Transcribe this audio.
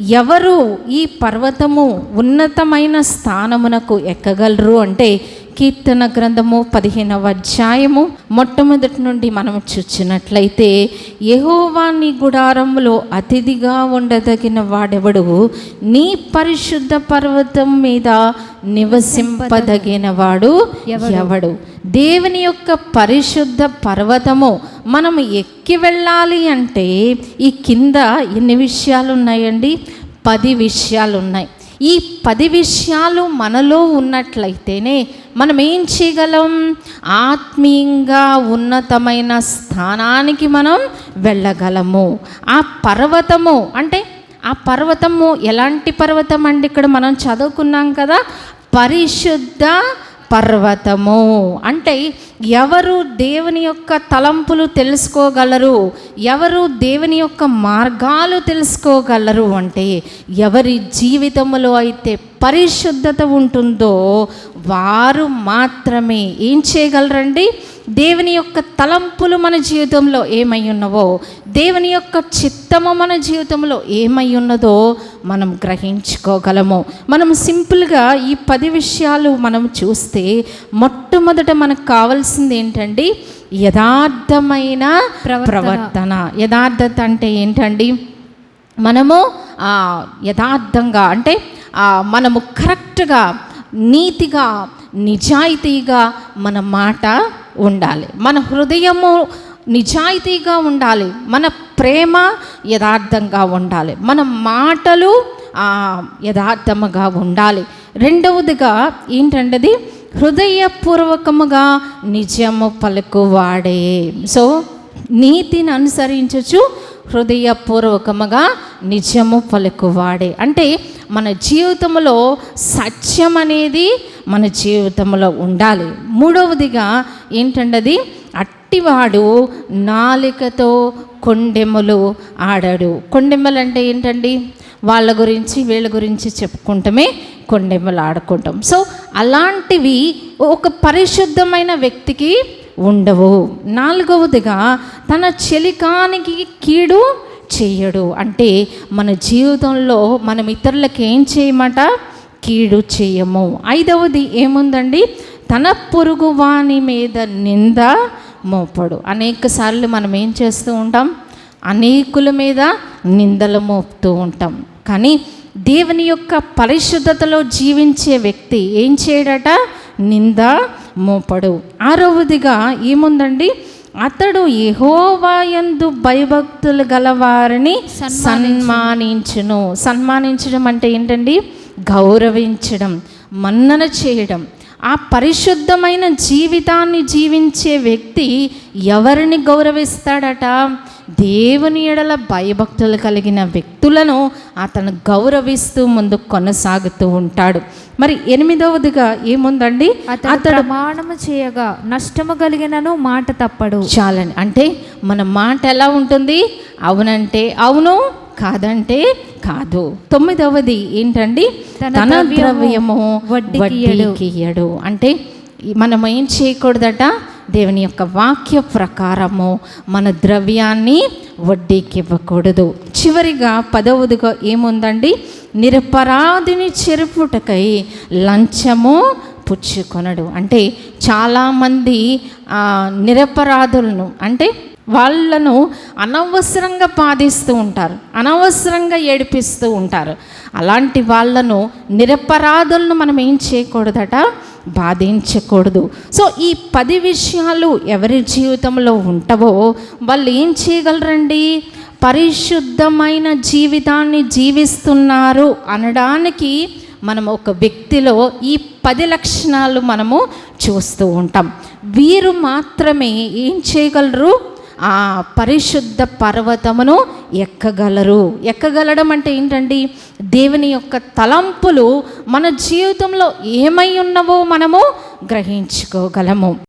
ఎవరు ఈ పర్వతము ఉన్నతమైన స్థానమునకు ఎక్కగలరు అంటే కీర్తన గ్రంథము పదిహేనవ అధ్యాయము మొట్టమొదటి నుండి మనం చూచినట్లయితే యెహోవా నీ గుడారములో అతిథిగా ఉండదగిన వాడెవడు? నీ పరిశుద్ధ పర్వతం మీద నివసింపదగిన వాడు ఎవడు? దేవుని యొక్క పరిశుద్ధ పర్వతము మనం ఎక్కి వెళ్ళాలి అంటే ఈ కింద ఎన్ని విషయాలు ఉన్నాయండి పది విషయాలు ఉన్నాయి ఈ పది విషయాలు మనలో ఉన్నట్లయితేనే మనం ఏం చేయగలం? ఆత్మీయంగా ఉన్నతమైన స్థానానికి మనం వెళ్ళగలము. ఆ పర్వతము అంటే ఆ పర్వతము ఎలాంటి పర్వతం అండి ఇక్కడ మనం చదువుకున్నాం కదా పరిశుద్ధ పర్వతము. అంటే ఎవరు దేవుని యొక్క తలంపులు తెలుసుకోగలరు? ఎవరు దేవుని యొక్క మార్గాలు తెలుసుకోగలరు? అంటే ఎవరి జీవితంలో అయితే పరిశుద్ధత ఉంటుందో వారు మాత్రమే. ఏం చేయగలరండి? దేవుని యొక్క తలంపులు మన జీవితంలో ఏమై ఉన్నవో దేవుని యొక్క చిత్తము మన జీవితంలో ఏమై ఉన్నదో మనం గ్రహించుకోగలము. మనం సింపుల్గా ఈ పది విషయాలు మనం చూస్తే మొట్టమొదట మనకు కావాల్సింది ఏంటండి? యథార్థమైన ప్రవర్తన. యథార్థత అంటే ఏంటండి? మనము యథార్థంగా అంటే మనము కరెక్ట్గా నీతిగా నిజాయితీగా మన మాట ఉండాలి. మన హృదయము నిజాయితీగా ఉండాలి. మన ప్రేమ యథార్థంగా ఉండాలి. మన మాటలు యథార్థముగా ఉండాలి. రెండవదిగా ఏంటంటది? హృదయపూర్వకముగా నిజము పలుకువాడే. సో నీతిని అనుసరించచ్చు హృదయపూర్వకముగా నిజము పలుకువాడే. అంటే మన జీవితంలో సత్యం అనేది మన జీవితంలో ఉండాలి. మూడవదిగా ఏంటండది? అట్టివాడు నాలికతో కొండెమ్మలు ఆడాడు. కొండెమ్మలు అంటే ఏంటండి? వాళ్ళ గురించి వీళ్ళ గురించి చెప్పుకుంటమే కొండెమ్మలు ఆడుకుంటాం. సో అలాంటివి ఒక పరిశుద్ధమైన వ్యక్తికి ఉండవు. నాలుగవదిగా తన చెలికానికి కీడు చెయ్యడు అంటే మన జీవితంలో మనం ఇతరులకు ఏం చేయమంట? కీడు చేయము. ఐదవది ఏముందండి? తన పొరుగు వాని మీద నింద మోపడు. అనేక సార్లు మనం ఏం చేస్తూ ఉంటాం? అనేకుల మీద నిందలు మోపుతూ ఉంటాం. కానీ దేవుని యొక్క పరిశుద్ధతలో జీవించే వ్యక్తి ఏం చేయడట? నింద మోపడు. ఆరవదిగా ఏముందండి? అతడు యెహోవాయందు భయభక్తులు గలవారిని సన్మానించును. సన్మానించడం అంటే ఏంటండి? గౌరవించడం మన్నన చేయడం. ఆ పరిశుద్ధమైన జీవితాన్ని జీవించే వ్యక్తి ఎవరిని గౌరవిస్తాడట? దేవుని ఎడల భయభక్తులు కలిగిన వ్యక్తులను అతను గౌరవిస్తూ ముందు కొనసాగుతూ ఉంటాడు. మరి ఎనిమిదవదిగా ఏముందండి? అతడు ప్రమాణము చేయగా నష్టము కలిగినను మాట తప్పడు. చాలని. అంటే మన మాట ఎలా ఉంటుంది? అవునంటే అవును కాదంటే కాదు. తొమ్మిదవది ఏంటండి? తన ద్రవ్యము. వడ్డీకియ్యడు అంటే మనం ఏం చేయకూడదట? దేవుని యొక్క వాక్య ప్రకారము మన ద్రవ్యాన్ని వడ్డీకి ఇవ్వకూడదు. చివరిగా పదవదిగా ఏముందండి? నిరపరాధిని చెరుపుటకై లంచము పుచ్చుకొనడు. అంటే చాలామంది ఆ, నిరపరాధులను అంటే వాళ్ళను అనవసరంగా బాధిస్తూ ఉంటారు అనవసరంగా ఏడిపిస్తూ ఉంటారు. అలాంటి వాళ్ళను నిరపరాధులను మనం ఏం చేయకూడదట? బాధించకూడదు. సో ఈ పది విషయాలు ఎవరి జీవితంలో ఉంటావో వాళ్ళు ఏం చేయగలరండి? పరిశుద్ధమైన జీవితాన్ని జీవిస్తున్నారు అనడానికి మనం ఒక వ్యక్తిలో ఈ పది లక్షణాలు మనము చూస్తూ ఉంటాం. వీరు మాత్రమే ఏం చేయగలరు? ఆ పరిశుద్ధ పర్వతమును ఎక్కగలరు? ఎక్కగలడం అంటే ఏంటండి? దేవుని యొక్క తలంపులు మన జీవితంలో ఏమై ఉన్నవో మనము గ్రహించుకోగలము.